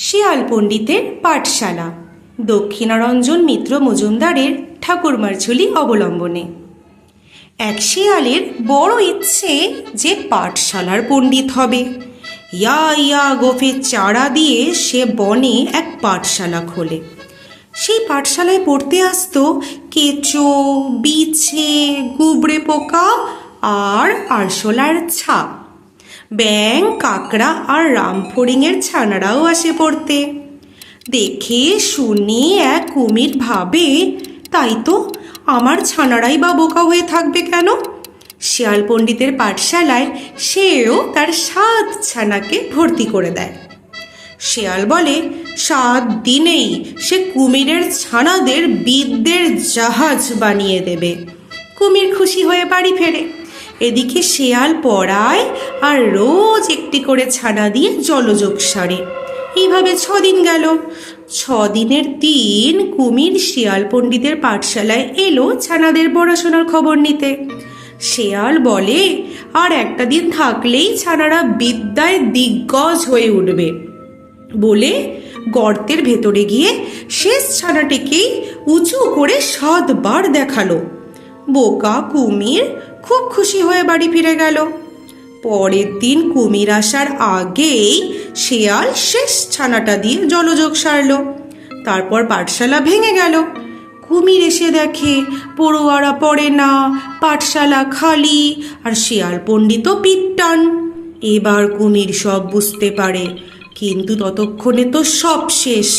শিয়াল পণ্ডিতের পাঠশালা। দক্ষিণারঞ্জন মিত্র মজুমদারের ঠাকুরমার ঝুলি অবলম্বনে। এক শিয়ালের বড় ইচ্ছে যে পাঠশালার পণ্ডিত হবে। ইয়া ইয়া গোফের চারা দিয়ে সে বনে এক পাঠশালা খোলে। সেই পাঠশালায় পড়তে আসতো কেঁচো, বিছে, গুবড়ে পোকা আর আরশোলার ছাপ। ব্যাং কাকড়া আর রামফড়িংয়ের ছানারাও আসে পড়তে। দেখে, শুনে, এক কুমির ভাবে, তাই তো আমার ছানারাই বা বোকা হয়ে থাকবে কেন? শিয়াল পণ্ডিতের পাঠশালায় সেও তার সাত ছানাকে ভর্তি করে দেয়। শেয়াল বলে, সাত দিনেই সে কুমিরের ছানাদের বিদ্যের জাহাজ বানিয়ে দেবে। কুমির খুশি হয়ে বাড়ি ফেরে। এদিকে শেয়াল পড়ায় আর রোজ একটি করে ছানা দিয়ে জলযোগ সারে। এইভাবে ছদিন গেল। ছদিনের দিন কুমির শিয়াল পণ্ডিতের পাঠশালায় এলো ছানাদের পড়াশোনার খবর নিতে। শেয়াল বলে, আর একটা দিন থাকলেই ছানারা বিদ্যায় দিগ্গজ হয়ে উঠবে। বলে গর্তের ভেতরে গিয়ে শেষ ছানাটিকেই উঁচু করে সাতবার দেখাল। বোকা কুমির খুব খুশি হয়ে বাড়ি ফিরে গেল। পরের দিন কুমির আসার আগেই শেয়াল শেষ ছানাটা দিয়ে জলযোগ সারল। তারপর পাঠশালা ভেঙে গেল। কুমির এসে দেখে পড়ুয়ারা পড়ে না, পাঠশালা খালি আর শিয়াল পণ্ডিত পিট্টান এবার কুমির সব বুঝতে পারে, কিন্তু ততক্ষণে তো সব শেষ।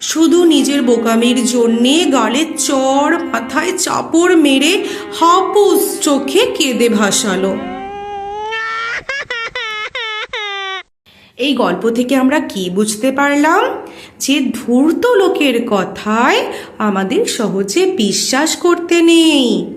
শুধু নিজের বোকামির জন্যে গালে চর মাথায় চাপড় মেরে হাপুস চোখে কেঁদে ভাসালো। এই গল্প থেকে আমরা কি বুঝতে পারলাম? যে ধূর্ত লোকের কথায় আমাদের সহজে বিশ্বাস করতে নেই।